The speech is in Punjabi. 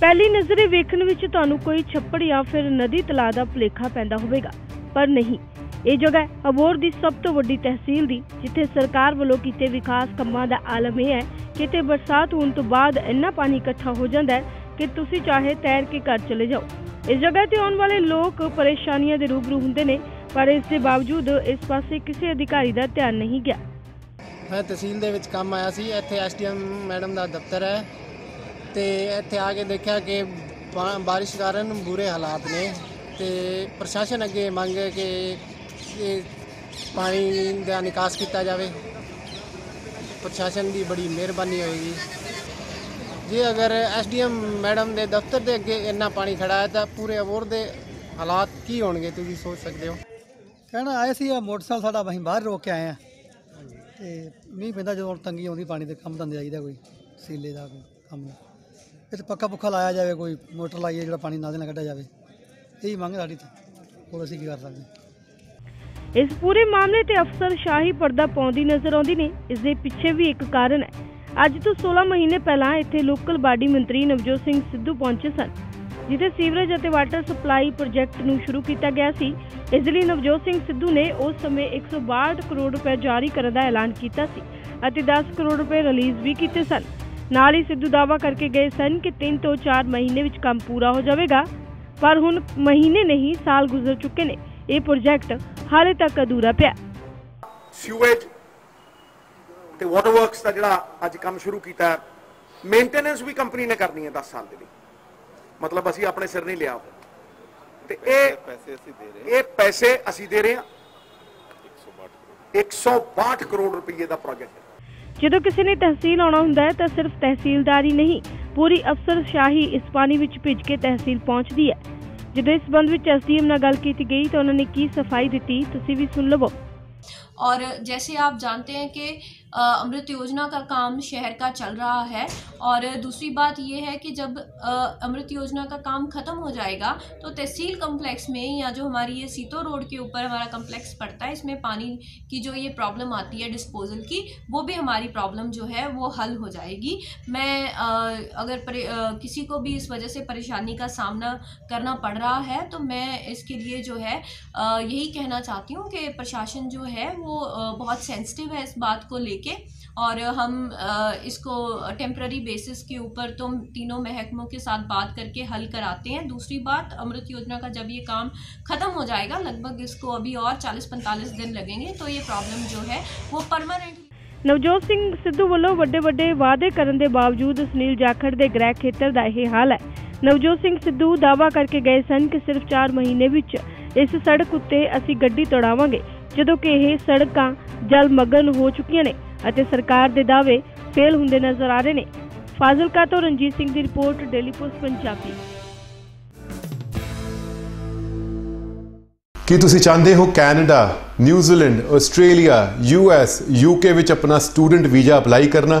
ਪਹਿਲੀ ਨਜ਼ਰੇ ਵੇਖਣ ਵਿੱਚ ਤੁਹਾਨੂੰ ਕੋਈ ਛੱਪੜ ਜਾਂ ਫਿਰ ਨਦੀ ਤਲਾਅ ਦਾ ਭੁਲੇਖਾ ਪੈਂਦਾ ਹੋਵੇਗਾ, ਪਰ ਨਹੀਂ। ਇਹ ਜਗ੍ਹਾ ਹੈ ਦੀ ਸਭ ਤੋਂ ਵੱਡੀ ਤਹਿਸੀਲ ਦੀ, ਜਿੱਥੇ ਸਰਕਾਰ ਵੱਲੋਂ ਕੀਤੇ ਵਿਕਾਸ ਕੰਮਾਂ ਦਾ ਆਲਮ ਇਹ ਹੈ ਕਿ ਤੇ ਬਰਸਾਤ ਹੋਣ ਤੋਂ ਬਾਅਦ ਇੰਨਾ ਪਾਣੀ ਇਕੱਠਾ ਹੋ ਜਾਂਦਾ ਹੈ ਕਿ ਤੁਸੀਂ ਚਾਹੇ ਤੈਰ ਕੇ ਘਰ ਚਲੇ ਜਾਓ। ਇਸ ਜਗ੍ਹਾ ਤੇ ਆਉਣ ਵਾਲੇ ਲੋਕ ਪਰੇਸ਼ਾਨੀਆਂ ਦੇ ਰੂਬਰੂ ਹੁੰਦੇ ਨੇ, ਪਰ ਇਸ ਦੇ ਬਾਵਜੂਦ ਇਸ ਪਾਸੇ ਕਿਸੇ ਅਧਿਕਾਰੀ ਦਾ ਧਿਆਨ ਨਹੀਂ ਗਿਆ। ਮੈਂ ਤਹਿਸੀਲ ਦੇ ਵਿੱਚ ਕੰਮ ਆਇਆ ਸੀ, ਇੱਥੇ ਐਸਡੀਐਮ ਮੈਡਮ ਦਾ ਦਫ਼ਤਰ ਹੈ। ਤੇ ਇੱਥੇ ਆ ਕੇ ਦੇਖਿਆ ਕਿ ਬਾਰਿਸ਼ ਕਾਰਨ ਬੁਰੇ ਹਾਲਾਤ ਨੇ ਤੇ ਪ੍ਰਸ਼ਾਸਨ ਅੱਗੇ ਮੰਗ ਹੈ ਕਿ ਇਹ ਪਾਣੀ ਦਾ ਨਿਕਾਸ ਕੀਤਾ ਜਾਵੇ। ਪ੍ਰਸ਼ਾਸਨ ਦੀ ਬੜੀ ਮਿਹਰਬਾਨੀ ਹੋਏਗੀ। ਜੇ ਅਗਰ ਐਸਡੀਐਮ ਮੈਡਮ ਦੇ ਦਫ਼ਤਰ ਦੇ ਅੱਗੇ ਇੰਨਾ ਪਾਣੀ ਖੜਾ ਹੈ ਤਾਂ ਪੂਰੇ ਅਬੋਰ ਦੇ ਹਾਲਾਤ ਕੀ ਹੋਣਗੇ ਤੁਸੀਂ ਸੋਚ ਸਕਦੇ ਹੋ? ਕਹਿਣਾ ਆਏ ਸੀ ਆ ਮੋਟਰਸਾਈਕਲ ਸਾਡਾ ਅਸੀਂ ਬਾਹਰ ਰੋਕ ਕੇ ਆਏ ਆ ਤੇ ਮੀਂਹ ਪੈਂਦਾ ਜਦੋਂ ਤੰਗੀ ਆਉਂਦੀ, ਪਾਣੀ ਦੇ ਕੰਮ ਧੰਦੇ ਆਈਦਾ ਕੋਈ, ਸੀਲੇ ਦਾ ਕੋਈ ਕੰਮ। ਇੱਥੇ ਪੱਕਾ ਪੁੱਖਾ ਲਾਇਆ ਜਾਵੇ, ਕੋਈ ਮੋਟਰ ਲਾਈਏ, ਜਿਹੜਾ ਪਾਣੀ ਨਾਲ ਦੇ ਨਾਲ ਕੱਢਿਆ ਜਾਵੇ। ਇਹੀ ਮੰਗ ਸਾਡੀ ਤਾਂ ਹੋਰ ਅਸੀਂ ਕੀ ਕਰ ਸਕਦੇ? ਇਸ ਪੂਰੇ ਮਾਮਲੇ ਤੇ ਅਫਸਰ ਸ਼ਾਹੀ ਪਰਦਾ ਪਾਉਂਦੀ ਨਜ਼ਰ ਆਉਂਦੀ ਨੇ। ਇਸ ਦੇ ਪਿੱਛੇ ਵੀ ਇੱਕ ਕਾਰਨ ਹੈ। ਅੱਜ ਤੋਂ 16 ਮਹੀਨੇ ਪਹਿਲਾਂ ਇੱਥੇ ਲੋਕਲ ਬਾਡੀ ਮੰਤਰੀ ਨਵਜੋਤ ਸਿੰਘ ਸਿੱਧੂ ਪਹੁੰਚੇ ਸਨ, ਜਿੱਥੇ ਸੀਵਰੇਜ ਅਤੇ ਵਾਟਰ ਸਪਲਾਈ ਪ੍ਰੋਜੈਕਟ ਨੂੰ ਸ਼ੁਰੂ ਕੀਤਾ ਗਿਆ ਸੀ। ਇਸ ਲਈ ਨਵਜੋਤ ਸਿੰਘ ਸਿੱਧੂ ਨੇ ਉਸ ਸਮੇਂ 162 ਕਰੋੜ ਰੁਪਏ ਜਾਰੀ ਕਰਨ ਦਾ ਐਲਾਨ ਕੀਤਾ ਸੀ ਅਤੇ 10 ਕਰੋੜ ਰੁਪਏ ਰਿਲੀਜ਼ ਵੀ ਕੀਤੇ ਸਨ। ਨਾਲ ਹੀ ਸਿੱਧੂ ਦਾਅਵਾ ਕਰਕੇ ਗਏ ਸਨ ਕਿ 3 ਤੋਂ 4 ਮਹੀਨੇ ਵਿੱਚ ਕੰਮ ਪੂਰਾ ਹੋ ਜਾਵੇਗਾ। ਪਰ ਹੁਣ ਮਹੀਨੇ ਨਹੀਂ ਸਾਲ ਗੁਜ਼ਰ ਚੁੱਕੇ ਨੇ। ਇਹ ਪ੍ਰੋਜੈਕਟ ਹਾਲੇ ਤੱਕ ਅਧੂਰਾ ਪਿਆ। ਸੀਵੇਜ ਤੇ ਵਾਟਰ ਵਰਕਸ ਦਾ ਜਿਹੜਾ ਅੱਜ ਕੰਮ ਸ਼ੁਰੂ ਕੀਤਾ ਮੇਨਟੇਨੈਂਸ ਵੀ ਕੰਪਨੀ ਨੇ ਕਰਨੀ ਹੈ 10 ਸਾਲ ਦੇ ਲਈ। ਮਤਲਬ ਅਸੀਂ ਆਪਣੇ ਸਿਰ ਨਹੀਂ ਲਿਆ ਉਹ। ਤੇ ਇਹ ਪੈਸੇ ਅਸੀਂ ਦੇ ਰਹੇ ਇਹ ਪੈਸੇ ਅਸੀਂ ਦੇ ਰਹੇ ਹਾਂ। 162 ਕਰੋੜ। ਰੁਪਏ ਦਾ ਪ੍ਰੋਜੈਕਟ ਜਦੋਂ ਕਿਸੇ ਨੇ ਤਹਿਸੀਲ ਆਉਣਾ ਹੁੰਦਾ ਹੈ ਤਾਂ ਸਿਰਫ ਤਹਿਸੀਲਦਾਰ ਹੀ ਨਹੀਂ, ਪੂਰੀ ਅਫਸਰਸ਼ਾਹੀ ਇਸ ਪਾਣੀ ਵਿੱਚ ਭਿੱਜ ਕੇ ਤਹਿਸੀਲ ਪਹੁੰਚਦੀ ਹੈ। ਜਦੋਂ ਇਸ ਸੰਬੰਧ ਵਿੱਚ ਐਸਡੀਐਮ ਨਾਲ ਗੱਲ ਕੀਤੀ ਗਈ ਤਾਂ ਉਹਨਾਂ ਨੇ ਕੀ ਸਫ਼ਾਈ ਦਿੱਤੀ, ਤੁਸੀਂ ਵੀ ਸੁਣ ਲਵੋ। और जैसे आप जानते हैं कि अमृत योजना का काम शहर का चल रहा है और दूसरी बात ये है कि जब अमृत योजना का काम ख़त्म हो जाएगा तो तहसील कम्प्लेक्स में या जो हमारी ये सीतो रोड के ऊपर हमारा कम्प्लेक्स पड़ता है, इसमें पानी की जो ये प्रॉब्लम आती है डिस्पोजल की, वो भी हमारी प्रॉब्लम जो है वो हल हो जाएगी। मैं अगर किसी को भी इस वजह से परेशानी का सामना करना पड़ रहा है तो मैं इसके लिए जो है यही कहना चाहती हूँ कि प्रशासन जो है वो अ, बहुत सेंसिटिव है इस बात को लेके और हम अ, इसको टेम्प्ररी बेसिस के ऊपर तो तीनों महकमों के साथ बात करके हल कराते हैं दूसरी बात अमृत योजना का जब ये काम ख़त्म हो जाएगा लगभग इसको अभी और 40-45 दिन लगेंगे तो ये प्रॉब्लम जो है वो परमानेंट ਨਵਜੋਤ ਸਿੰਘ ਸਿੱਧੂ ਵੱਲੋਂ ਵੱਡੇ ਵੱਡੇ ਵਾਅਦੇ ਕਰਨ ਦੇ ਬਾਵਜੂਦ ਸੁਨੀਲ ਜਾਖੜ ਦੇ ਗ੍ਰਹਿ ਖੇਤਰ ਦਾ ਇਹ ਹਾਲ ਹੈ ਨਵਜੋਤ ਸਿੰਘ ਸਿੱਧੂ ਦਾਅਵਾ ਕਰਕੇ ਗਏ ਸਨ ਕਿ ਸਿਰਫ 4 ਮਹੀਨੇ ਵਿੱਚ ਇਸ ਸੜਕ ਉੱਤੇ ਅਸੀਂ ਗੱਡੀ ਤੋੜਾਵਾਂਗੇ ਜਦੋਂ ਕਿ ਇਹ ਸੜਕਾਂ ਜਲਮਗਨ ਹੋ ਚੁੱਕੀਆਂ ਨੇ ਅਤੇ ਸਰਕਾਰ ਦੇ ਦਾਅਵੇ ਫੇਲ ਹੁੰਦੇ ਨਜ਼ਰ ਆ ਰਹੇ ਨੇ। ਫਾਜ਼ਿਲਕਾ ਤੋਂ ਰਣਜੀਤ ਸਿੰਘ ਦੀ ਰਿਪੋਰਟ, ਡੇਲੀ ਪੋਸਟ, ਪੰਜਾਬੀ। ਕੀ ਤੁਸੀਂ ਚਾਹੁੰਦੇ ਹੋ Canada, New Zealand, Australia US UK ਵਿੱਚ ਆਪਣਾ ਸਟੂਡੈਂਟ ਵੀਜ਼ਾ ਅਪਲਾਈ ਕਰਨਾ?